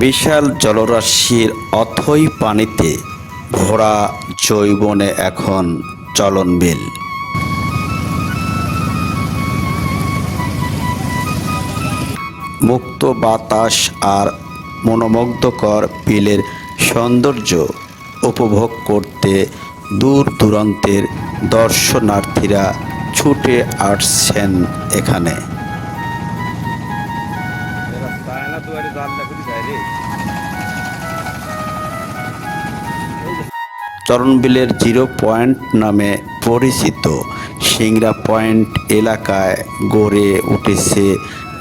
বিশাল জলরাশির অথই পানিতে ভরা জৈবনে এখন চলন বিল। মুক্ত বাতাস আর মনোমুগ্ধকর বিলের সৌন্দর্য উপভোগ করতে দূর দূরান্তের দর্শনার্থীরা ছুটে আসছেন এখানে। চরণবিলের জিরো পয়েন্ট নামে পরিচিত সিংড়া পয়েন্ট এলাকায় গড়ে উঠেছে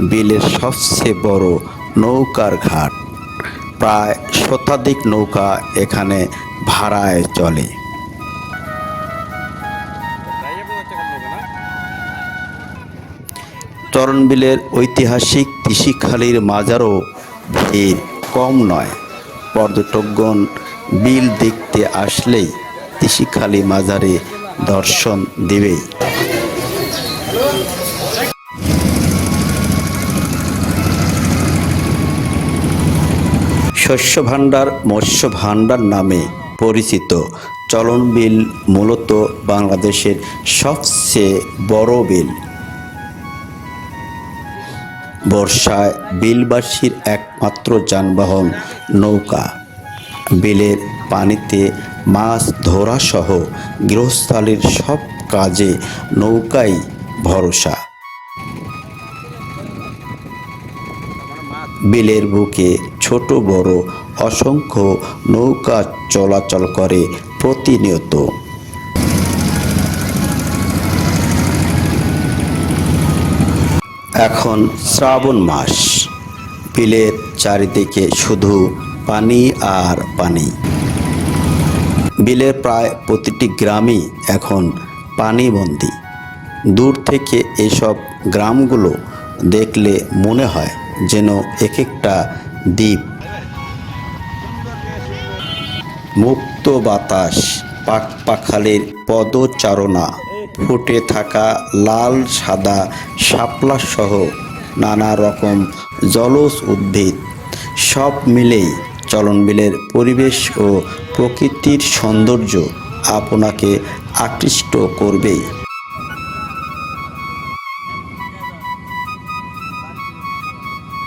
বিলের সবচেয়ে বড় নৌকার ঘাট। প্রায় শতাধিক নৌকা এখানে ভাড়ায় চলে। চরণবিলের ঐতিহাসিক তিসিখালির মাজারও ভিড় কম নয়। পর্যটকগণ বিল দেখতে আসলেই তিসিখালি মাজারে দর্শন দেবেই। শস্য ভাণ্ডার মৎস্য ভাণ্ডার নামে পরিচিত। চলন বিল মূলত বাংলাদেশের সবচেয়ে বড় বিল। বর্ষায় বিলবাসীর একমাত্র যানবাহন নৌকা। বিলের পানিতে মাছ ধরা সহ গৃহস্থালির সব কাজে নৌকাই ভরসা। বিলের বুকে ছোট বড় অসংখ্য নৌকা চলাচল করে প্রতিনিয়ত। এখন শ্রাবণ মাস। বিলের চারিদিকে শুধু পানি আর পানি। বিলের প্রায় প্রতিটি গ্রামই এখন পানিবন্দী। দূর থেকে এসব গ্রামগুলো দেখলে মনে হয় যেন এক একটা দ্বীপ। মুক্ত বাতাস পাক পাখালের পদচারণা, ফুটে থাকা লাল, সাদা শাপলা সহ নানা রকম জলজ উদ্ভিদ, সব মিলেই চলনবিলের পরিবেশ ও প্রকৃতির সৌন্দর্য আপনাকে আকৃষ্ট করবেই।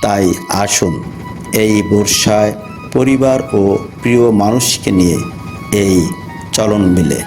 তাই আসুন এই বর্ষায় পরিবার ও প্রিয় মানুষকে নিয়ে এই চলন মিলে।